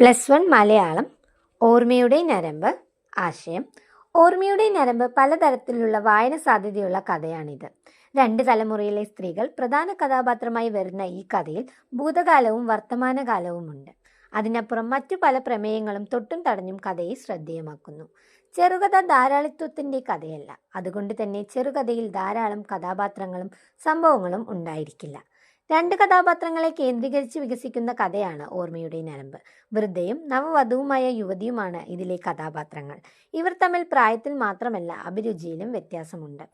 Plus one Malayalam ഓർമ്മയുടെ ഞരമ്പ് ആശയം. ഓർമ്മയുടെ ഞരമ്പ് പലതരത്തിലുള്ള വായന സാധ്യതയുള്ള കഥയാണിത്. രണ്ട് തലമുറയിലെ സ്ത്രീകൾ പ്രധാന കഥാപാത്രമായി വരുന്ന ഈ കഥയിൽ ഭൂതകാലവും വർത്തമാനകാലവുമുണ്ട്. അതിനപ്പുറം മറ്റു പല പ്രമേയങ്ങളും തൊട്ടും തടഞ്ഞും കഥയെ ശ്രദ്ധേയമാക്കുന്നു. ചെറുകഥ ധാരാളിത്വത്തിന്റെ കഥയല്ല. അതുകൊണ്ട് തന്നെ ചെറുകഥയിൽ ധാരാളം കഥാപാത്രങ്ങളും സംഭവങ്ങളും ഉണ്ടായിരിക്കില്ല. രണ്ട് കഥാപാത്രങ്ങളെ കേന്ദ്രീകരിച്ച് വികസിക്കുന്ന കഥയാണ് ഓർമ്മയുടെ ഞരമ്പ്. വൃദ്ധയും നവവധുവുമായ യുവതിയുമാണ് ഇതിലെ കഥാപാത്രങ്ങൾ. ഇവർ തമ്മിൽ പ്രായത്തിൽ മാത്രമല്ല അഭിരുചിയിലും വ്യത്യാസമുണ്ട്.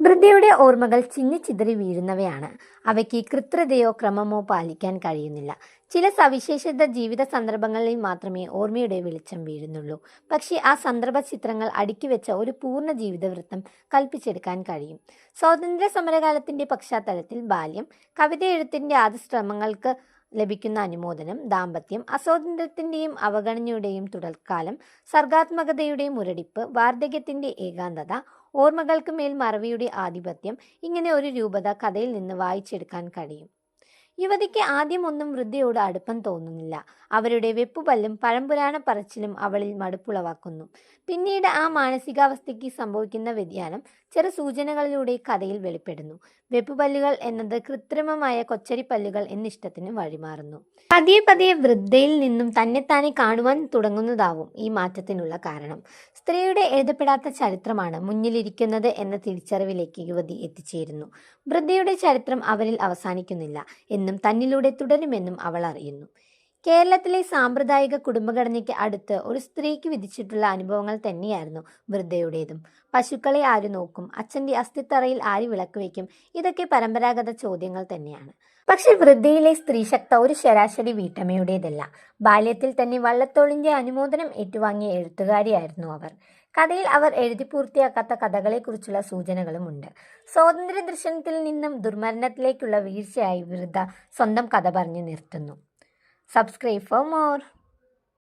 വൃദ്ധയുടെ ഓർമ്മകൾ ചിന്നിച്ചിതറി വീഴുന്നവയാണ്. അവയ്ക്ക് കൃത്യതയോ ക്രമമോ പാലിക്കാൻ കഴിയുന്നില്ല. ചില സവിശേഷത ജീവിത സന്ദർഭങ്ങളിൽ മാത്രമേ ഓർമ്മയുടെ വെളിച്ചം വീഴുന്നുള്ളൂ. പക്ഷേ ആ സന്ദർഭ ചിത്രങ്ങൾ അടുക്കി വെച്ച ഒരു പൂർണ ജീവിതവൃത്തം കൽപ്പിച്ചെടുക്കാൻ കഴിയും. സ്വാതന്ത്ര്യ സമരകാലത്തിന്റെ പശ്ചാത്തലത്തിൽ ബാല്യം കവിത എഴുത്തിന്റെ ആദ്യ ശ്രമങ്ങൾക്ക് ലഭിക്കുന്ന അനുമോദനം ദാമ്പത്യം അസ്വാതന്ത്ര്യത്തിന്റെയും അവഗണനയുടെയും തുടർക്കാലം സർഗാത്മകതയുടെയും മുരടിപ്പ് വാർദ്ധക്യത്തിന്റെ ഏകാന്തത ഓർമ്മകൾക്ക് മേൽ മറവിയുടെ ആധിപത്യം ഇങ്ങനെ ഒരു രൂപത കഥയിൽ നിന്ന് വായിച്ചെടുക്കാൻ കഴിയും. യുവതിക്ക് ആദ്യം ഒന്നും വൃദ്ധയോട് അടുപ്പം തോന്നുന്നില്ല. അവരുടെ വെപ്പുപല്ലും പഴംപുരാണ പറച്ചിലും അവളിൽ മടുപ്പുളവാക്കുന്നു. പിന്നീട് ആ മാനസികാവസ്ഥയ്ക്ക് സംഭവിക്കുന്ന വ്യതിയാനം ചെറു സൂചനകളിലൂടെ കഥയിൽ വെളിപ്പെടുന്നു. വെപ്പുപല്ലുകൾ എന്നത് കൃത്രിമമായ കൊച്ചരിപ്പല്ലുകൾ എന്നിഷ്ടത്തിന് വഴിമാറുന്നു. പതിയെ പതിയെ വൃദ്ധയിൽ നിന്നും തന്നെത്താനെ കാണുവാൻ തുടങ്ങുന്നതാവും ഈ മാറ്റത്തിനുള്ള കാരണം. സ്ത്രീയുടെ എഴുതപ്പെടാത്ത ചരിത്രമാണ് മുന്നിലിരിക്കുന്നത് എന്ന തിരിച്ചറിവിലേക്ക് യുവതി എത്തിച്ചേരുന്നു. വൃദ്ധയുടെ ചരിത്രം അവരിൽ അവസാനിക്കുന്നില്ല. എന്നും തന്നിലൂടെ തുടരുമെന്നും അവൾ അറിയുന്നു. കേരളത്തിലെ സാമ്പ്രദായിക കുടുംബഘടനയ്ക്ക് അടുത്ത് ഒരു സ്ത്രീക്ക് വിധിച്ചിട്ടുള്ള അനുഭവങ്ങൾ തന്നെയായിരുന്നു വൃദ്ധയുടേതും. പശുക്കളെ ആര് നോക്കും അച്ഛന്റെ അസ്ഥിത്തറയിൽ ആര് വിളക്ക് വയ്ക്കും ഇതൊക്കെ പരമ്പരാഗത ചോദ്യങ്ങൾ തന്നെയാണ്. പക്ഷെ വൃദ്ധയിലെ സ്ത്രീശക്ത ഒരു ശരാശരി വീട്ടമ്മയുടേതല്ല. ബാല്യത്തിൽ തന്നെ വള്ളത്തോളിന്റെ അനുമോദനം ഏറ്റുവാങ്ങിയ എഴുത്തുകാരിയായിരുന്നു അവർ. കഥയിൽ അവർ എഴുതി പൂർത്തിയാക്കാത്ത കഥകളെക്കുറിച്ചുള്ള സൂചനകളുമുണ്ട് സ്വാതന്ത്ര്യ ദർശനത്തിൽ നിന്നും ദുർമരണത്തിലേക്കുള്ള വീഴ്ചയായി വൃദ്ധ സ്വന്തം കഥ പറഞ്ഞു നിർത്തുന്നു. Subscribe for more.